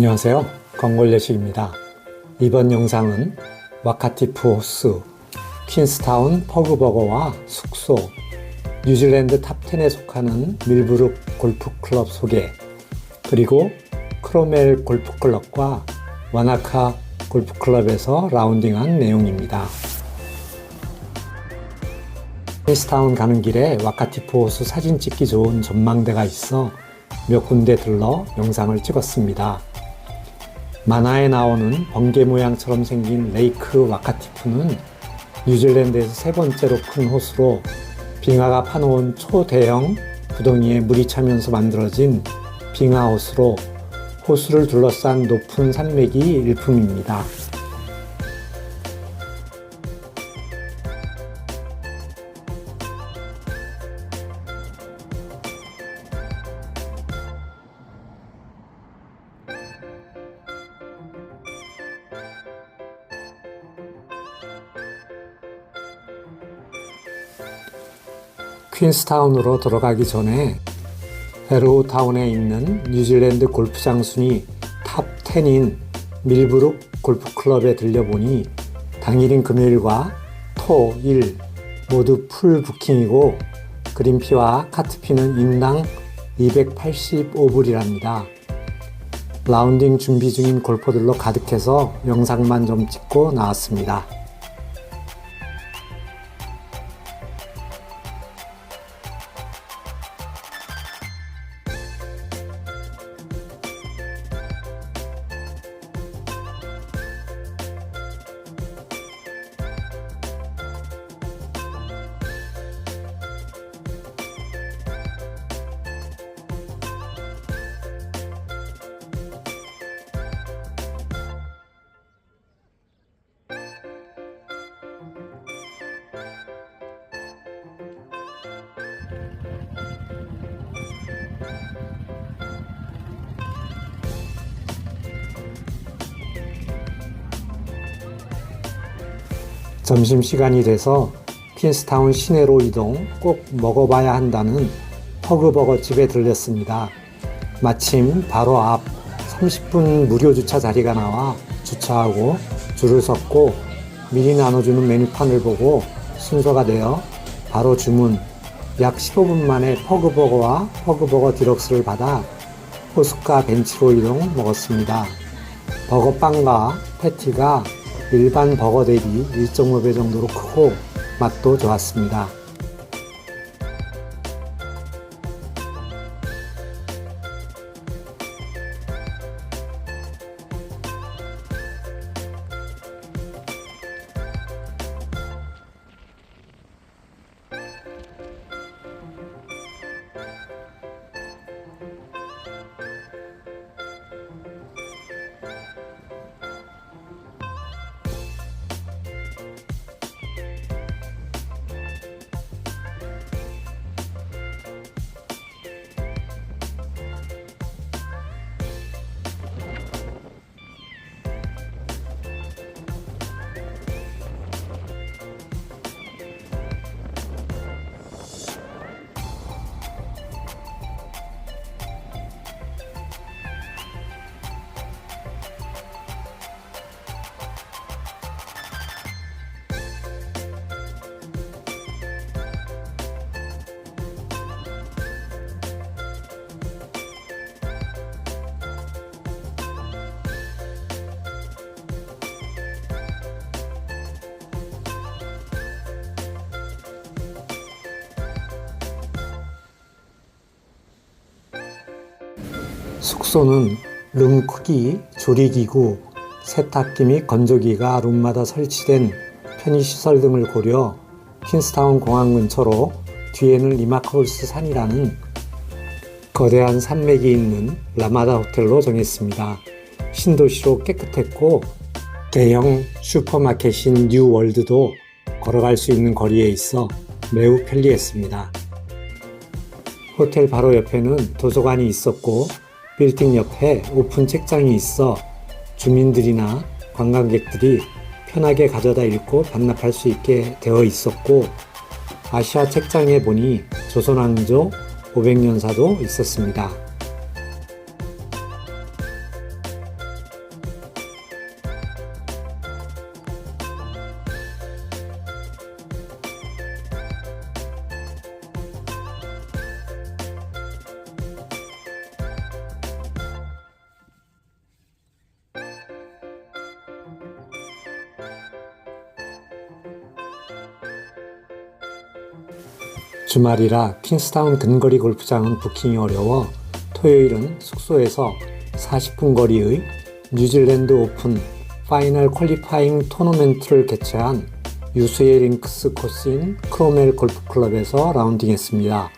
안녕하세요. 건골예식입니다. 이번 영상은 와카티프 호스, 퀸스타운 퍼그버거와 숙소, 뉴질랜드 탑10에 속하는 밀브룩 골프클럽 소개, 그리고 크로멜 골프클럽과 와나카 골프클럽에서 라운딩한 내용입니다. 퀸스타운 가는 길에 와카티프 호수 사진 찍기 좋은 전망대가 있어 몇 군데 들러 영상을 찍었습니다. 만화에 나오는 번개 모양처럼 생긴 레이크 와카티프는 뉴질랜드에서 세 번째로 큰 호수로 빙하가 파놓은 초대형 구덩이에 물이 차면서 만들어진 빙하 호수로 호수를 둘러싼 높은 산맥이 일품입니다. 퀸스타운으로 들어가기 전에 헤로우타운에 있는 뉴질랜드 골프장 순위 탑 10인 밀브룩 골프클럽에 들려보니 당일인 금요일과 토, 일 모두 풀 부킹이고 그린피와 카트피는 인당 285불이랍니다. 라운딩 준비 중인 골퍼들로 가득해서 영상만 좀 찍고 나왔습니다. 점심시간이 돼서 퀸스타운 시내로 이동 꼭 먹어봐야 한다는 퍼그버거 집에 들렸습니다. 마침 바로 앞 30분 무료 주차 자리가 나와 주차하고 줄을 섰고 미리 나눠주는 메뉴판을 보고 순서가 되어 바로 주문 약 15분 만에 퍼그버거와 퍼그버거 디럭스를 받아 호숫가 벤치로 이동 먹었습니다. 버거빵과 패티가 일반 버거 대비 1.5배 정도로 크고 맛도 좋았습니다. 숙소는 룸 크기, 조리기구, 세탁기 및 건조기가 룸마다 설치된 편의시설 등을 고려 퀸스타운 공항 근처로 뒤에는 리마컬스 산이라는 거대한 산맥이 있는 라마다 호텔로 정했습니다. 신도시로 깨끗했고 대형 슈퍼마켓인 뉴월드도 걸어갈 수 있는 거리에 있어 매우 편리했습니다. 호텔 바로 옆에는 도서관이 있었고 빌딩 옆에 오픈 책장이 있어 주민들이나 관광객들이 편하게 가져다 읽고 반납할 수 있게 되어 있었고 아시아 책장에 보니 조선왕조 500년사도 있었습니다. 주말이라 퀸스타운 근거리 골프장은 부킹이 어려워 토요일은 숙소에서 40분 거리의 뉴질랜드 오픈 파이널 퀄리파잉 토너멘트를 개최한 유수의 링크스 코스인 크로멜 골프클럽에서 라운딩했습니다.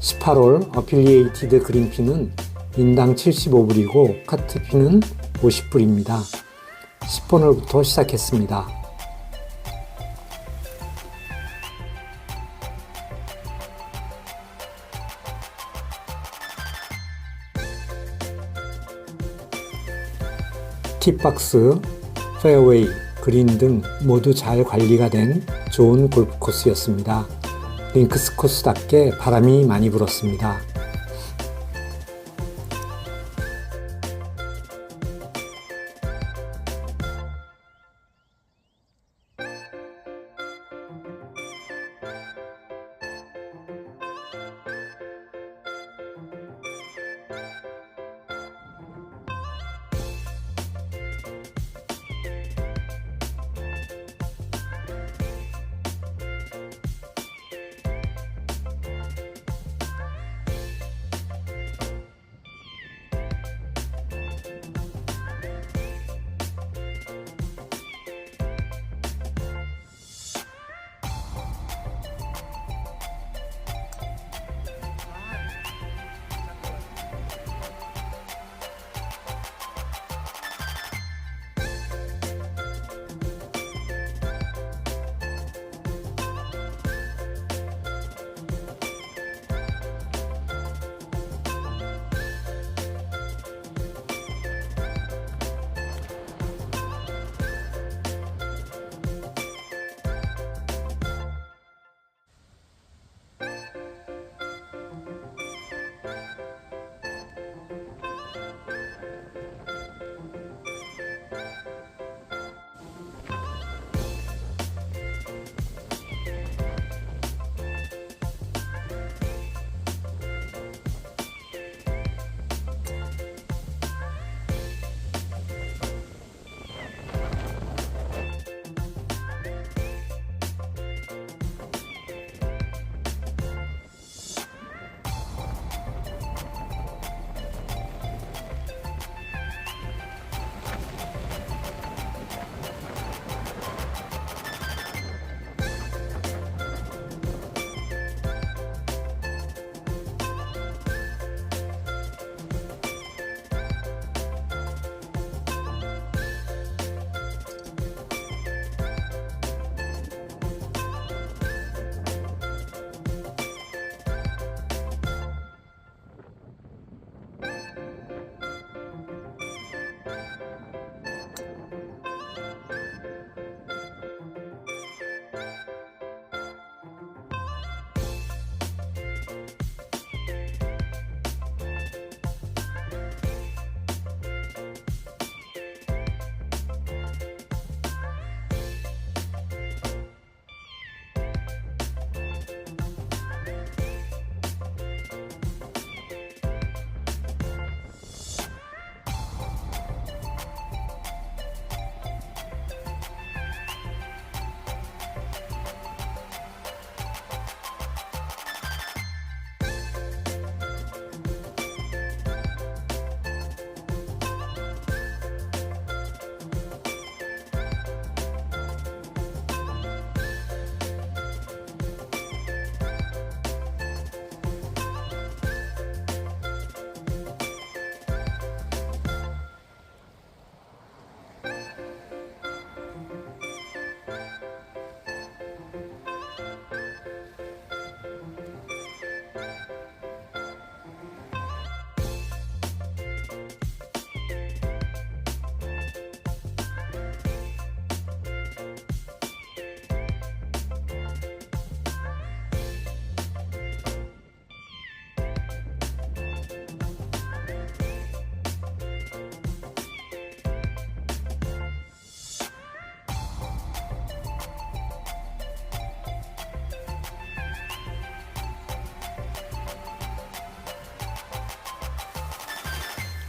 18홀 어필리에이티드 그린피는 인당 75불이고 카트피는 50불입니다. 10번홀부터 시작했습니다. 티박스, 페어웨이, 그린 등 모두 잘 관리가 된 좋은 골프 코스였습니다. 링크스 코스답게 바람이 많이 불었습니다.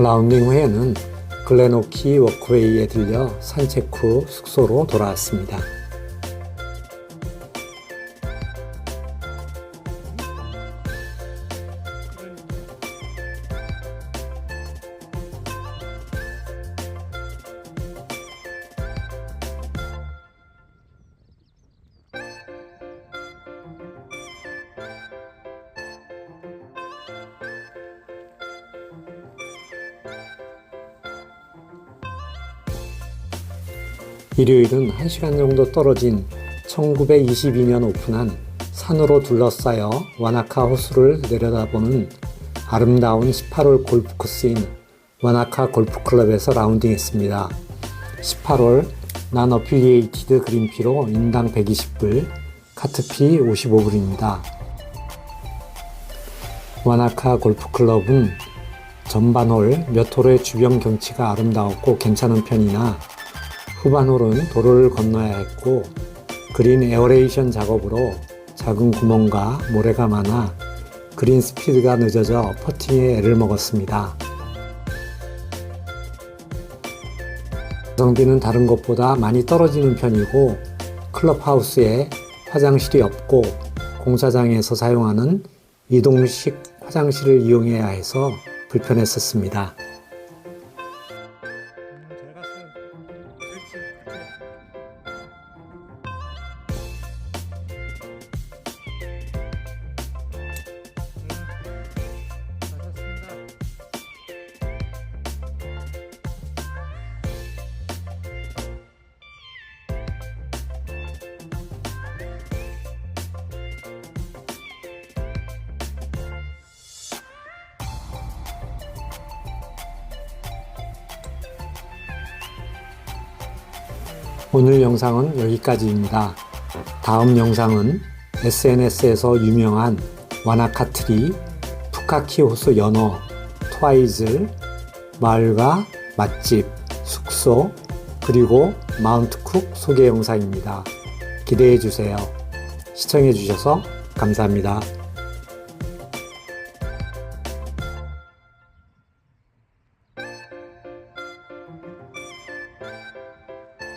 라운딩 후에는 글레노키 워크웨이에 들려 산책 후 숙소로 돌아왔습니다. 일요일은 1시간 정도 떨어진 1922년 오픈한 산으로 둘러싸여 와나카 호수를 내려다보는 아름다운 18홀 골프 코스인 와나카 골프클럽에서 라운딩했습니다. 18홀 난 어필리에이티드 그린피로 인당 120불, 카트피 55불입니다. 와나카 골프클럽은 전반홀 몇 홀의 주변 경치가 아름다웠고 괜찮은 편이나 후반홀은 도로를 건너야 했고 그린 에어레이션 작업으로 작은 구멍과 모래가 많아 그린 스피드가 늦어져 퍼팅에 애를 먹었습니다. 가성비는 다른 것보다 많이 떨어지는 편이고 클럽하우스에 화장실이 없고 공사장에서 사용하는 이동식 화장실을 이용해야 해서 불편했었습니다. 오늘 영상은 여기까지입니다. 다음 영상은 SNS에서 유명한 와나카트리, 푸카키 호수 연어, 트와이즈, 마을과 맛집, 숙소, 그리고 마운트 쿡 소개 영상입니다. 기대해 주세요. 시청해 주셔서 감사합니다.